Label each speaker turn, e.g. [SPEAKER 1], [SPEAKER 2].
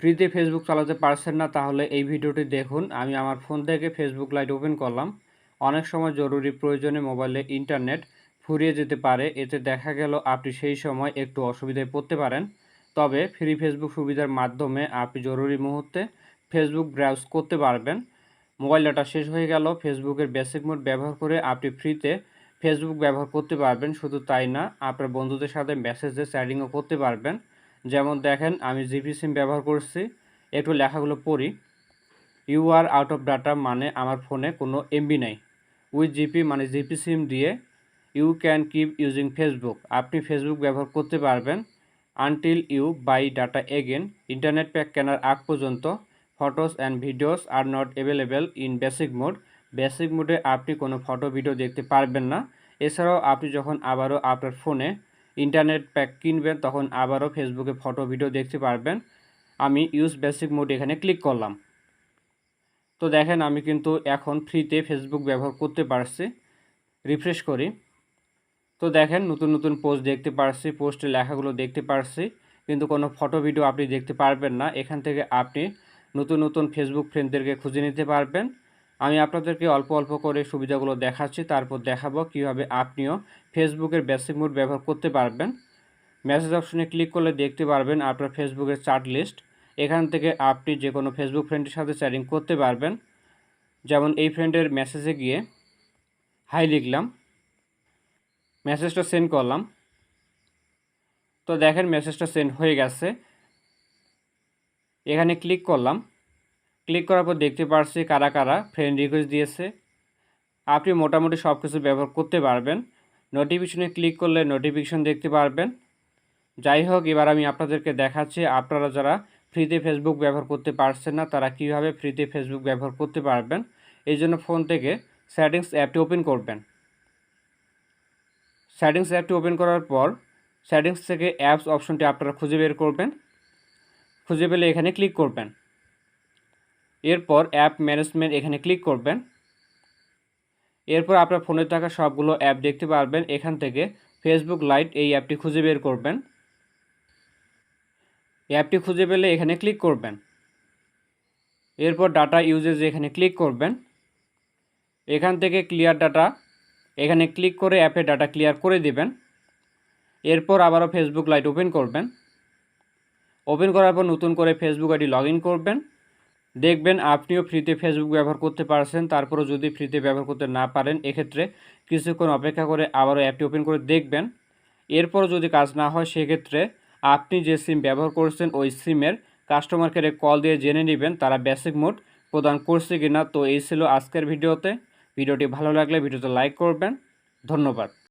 [SPEAKER 1] ফ্রিতে ফেসবুক চালাতে পারছেন না, তাহলে এই ভিডিওটি দেখুন। আমি আমার ফোন থেকে ফেসবুক লাইট ওপেন করলাম। অনেক সময় জরুরি প্রয়োজনে মোবাইলে ইন্টারনেট ফুরিয়ে যেতে পারে, এতে দেখা গেল আপনি সেই সময় একটু অসুবিধায় পড়তে পারেন। তবে ফ্রি ফেসবুক সুবিধার মাধ্যমে আপনি জরুরি মুহূর্তে ফেসবুক ব্রাউজ করতে পারবেন। মোবাইল ডাটা শেষ হয়ে গেল ফেসবুকের বেসিক মোড ব্যবহার করে আপনি ফ্রিতে ফেসবুক ব্যবহার করতে পারবেন। শুধু তাই না, আপনার বন্ধুদের সাথে মেসেজে চ্যাটিংও করতে পারবেন। যেমন দেখেন, আমি জিপি সিম ব্যবহার করছি। একটু লেখাগুলো পড়ি। You are out of data মানে আমার ফোনে কোনো এমবি নাই। উইথ জিপি মানে জিপি সিম দিয়ে you can keep using Facebook আপনি ফেসবুক ব্যবহার করতে পারবেন। Until you buy data again internet pack কেনার আগ পর্যন্ত photos and videos are not available in basic mode basic মোডে আপনি কোনো ফটো ভিডিও দেখতে পারবেন না। এছাড়াও আপনি যখন আবারও আপনার ফোনে ইন্টারনেট প্যাক কিনবেন, তখন আবারও ফেসবুকে ফটো ভিডিও দেখতে পারবেন। আমি ইউজ বেসিক মোড এখানে ক্লিক করলাম। তো দেখেন, আমি কিন্তু এখন ফ্রিতে ফেসবুক ব্যবহার করতে পারছি। রিফ্রেশ করি। তো দেখেন, নতুন নতুন পোস্ট দেখতে পারছি পোস্টের লেখাগুলো দেখতে পারছি। কিন্তু কোনো ফটো ভিডিও আপনি দেখতে পারবেন না। এখান থেকে আপনি নতুন নতুন ফেসবুক ফ্রেন্ডদেরকে খুঁজে নিতে পারবেন। আমি আপনাদেরকে অল্প অল্প করে সুবিধাগুলো দেখাচ্ছি, তারপর দেখাবো কীভাবে আপনিও ফেসবুকের বেসিক মোড ব্যবহার করতে পারবেন। মেসেজ অপশনে ক্লিক করলে দেখতে পারবেন আপনার ফেসবুকের চার্ট লিস্ট এখান থেকে আপনি যে কোনো ফেসবুক ফ্রেন্ডের সাথে চ্যাটিং করতে পারবেন। যেমন এই ফ্রেন্ডের মেসেজে গিয়ে হাই লিখলাম। মেসেজটা সেন্ড করলাম। তো দেখেন মেসেজটা সেন্ড হয়ে গেছে। এখানে ক্লিক করলাম। ক্লিক করার পর দেখতে পারছি কারা কারা ফ্রেন্ড রিকোয়েস্ট দিয়েছে। আপনি মোটামুটি সব কিছু ব্যবহার করতে পারবেন। নোটিফিকেশনে ক্লিক করলে নোটিফিকেশন দেখতে পারবেন। যাই হোক, এবার আমি আপনাদেরকে দেখাচ্ছি আপনারা যারা ফ্রিতে ফেসবুক ব্যবহার করতে পারছেন না, তারা কীভাবে ফ্রিতে ফেসবুক ব্যবহার করতে পারবেন। এই জন্য ফোন থেকে সেটিংস অ্যাপটি ওপেন করবেন। সেটিংস অ্যাপটি ওপেন করার পর সেটিংস থেকে অ্যাপস অপশনটি আপনারা খুঁজে বের করবেন। খুঁজে পেলে এখানে ক্লিক করবেন। এরপর অ্যাপ ম্যানেজমেন্ট এখানে ক্লিক করবেন। এরপর আপনার ফোনে থাকা সবগুলো অ্যাপ দেখতে পারবেন। এখান থেকে ফেসবুক লাইট এই অ্যাপটি খুঁজে বের করবেন। অ্যাপটি খুঁজে পেলে এখানে ক্লিক করবেন। এরপর ডাটা ইউজেজ এখানে ক্লিক করবেন। এখান থেকে ক্লিয়ার ডাটা এখানে ক্লিক করে অ্যাপে ডাটা ক্লিয়ার করে দিবেন। এরপর আবারও ফেসবুক লাইট ওপেন করবেন। ওপেন করার পর নতুন করে ফেসবুক আইডি লগ করবেন। দেখবেন আপনিও ফ্রিতে ফেসবুক ব্যবহার করতে পারছেন, তারপরও যদি ফ্রিতে ব্যবহার করতে না পারেন, এক্ষেত্রে কিছুক্ষণ অপেক্ষা করে আবারও অ্যাপটি ওপেন করে দেখবেন। এরপরও যদি কাজ না হয়, সেক্ষেত্রে আপনি যে সিম ব্যবহার করছেন, ওই সিমের কাস্টমার কেয়ারে কল দিয়ে জেনে নেবেন তারা বেসিক মোড প্রদান করছে কিনা। তো এই ছিল আজকের ভিডিওতে। ভিডিওটি ভালো লাগলে ভিডিওতে লাইক করবেন। ধন্যবাদ।